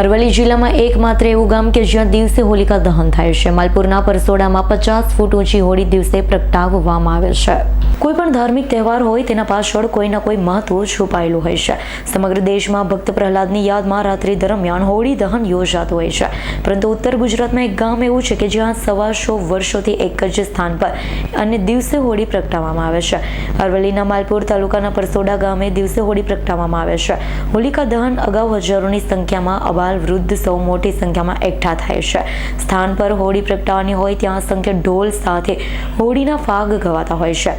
અરવલ્લી જિલ્લામાં એકમાત્ર એવું ગામ કે જ્યાં દિવસે હોલિકા દહન થાય છે. માલપુરના પરસોડામાં પચાસ ફૂટ ઊંચી હોળી દિવસે પ્રગટાવવામાં આવે છે. કોઈ પણ ધાર્મિક તહેવાર હોય તેના પાછળ કોઈના કોઈ મહત્વ છુપાયેલું હોય છે. સમગ્ર દેશમાં ભક્ત પ્રહલાદની યાદમાં રાત્રિ દરમિયાન હોળી દહન યોજાતું હોય છે. પરંતુ ઉત્તર ગુજરાતમાં એક ગામ એવું છે કે જ્યાં સવાસો વર્ષોથી એક જ સ્થાન પર અને દિવસે હોળી પ્રગટાવવામાં આવે છે. અરવલ્લીના માલપુર તાલુકાના પરસોડા ગામે દિવસે હોળી પ્રગટાવવામાં આવે છે. હોલિકા દહન અગાઉ હજારોની સંખ્યામાં અબાલ વૃદ્ધ સૌ મોટી સંખ્યામાં એકઠા થાય છે. સ્થાન પર હોળી પ્રગટાવવાની હોય ત્યાં સંખ્યા ઢોલ સાથે હોળીના ફાગ ગવાતા હોય છે.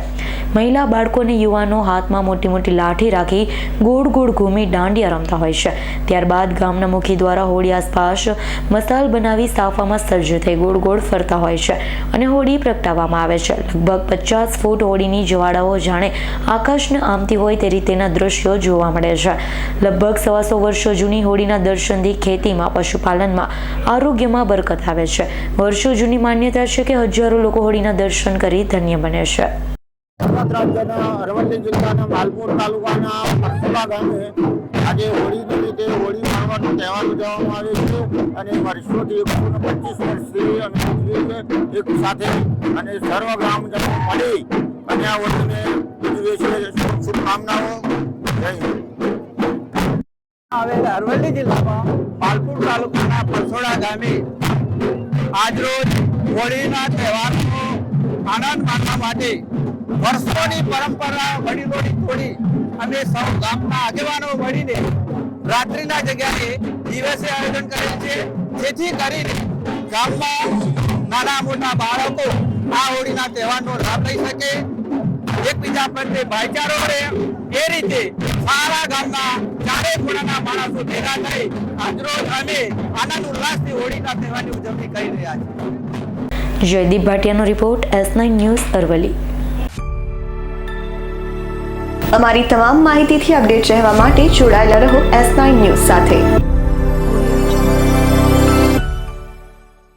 મહિલા, બાળકો અને યુવાનો હાથમાં મોટી મોટી લાઠી રાખી ગોળ ગોળ ઘૂમી દાંડિયા રમતા હોય છે. ત્યારબાદ ગામના મુખી દ્વારા હોળી આસપાસ મસાલ બનાવી સાફામાં સજ્જ થઈ ગોળ ગોળ ફરતા હોય છે અને હોળી પ્રગટાવવામાં આવે છે. લગભગ પચાસ ફૂટ હોળીની જ્વાળાઓ જાણે આકાશને આમતી હોય તે રીતેના દ્રશ્યો જોવા મળે છે. લગભગ સવાસો વર્ષો જૂની હોળીના દર્શનથી ખેતીમાં, પશુપાલનમાં આરોગ્યમાં બરકત આવે છે. વર્ષો જૂની માન્યતા છે કે હજારો લોકો હોળીના દર્શન કરી ધન્ય બને છે. અરવલ્લી જિલ્લાના માલપુર તાલુકાના પરસોડા ગામે આજે હોળી નિમિત્તે હોળી માણવાનો તહેવાર ઉજવવામાં આવે છે અને વર્ષોથી પચીસ વર્ષથી અને એક સાથે અને સર્વ ગ્રામજનો મળી. અને આ હોળીને શુભકામનાઓ. જય હિન્દ. આવેલા અરવલ્લી જિલ્લામાં માલપુર તાલુકાના પરસોડા ગામે આજરોજ હોળીના તહેવારનો આનંદ માણવા માટે વર્ષોની પરંપરા વડીલોની તોડી અમે સૌ ગામના આગેવાનો મળીને રાત્રિના જગ્યાએ દિવસે આયોજન કરેલ છે. જેથી કરીને ગામમાં નાના મોટા બાળકો આ હોળીના તહેવારનો લાભ લઈ શકે. એકબીજા પ્રત્યે ભાઈચારો રહે. એ રીતે સારા ગામના ચારે ખૂણાના માણસો ભેગા થઈ આજરોજ અમે આનંદ ઉલ્લાસથી હોળીના તહેવારની ઉજવણી કરી રહ્યા છીએ. Jaydeep ભાટિયાનો report S nine news Aravalli અમારી તમામ માહિતીથી અપડેટ રહેવા માટે જોડાયેલા રહો એસ નાઇન ન્યૂઝ સાથે.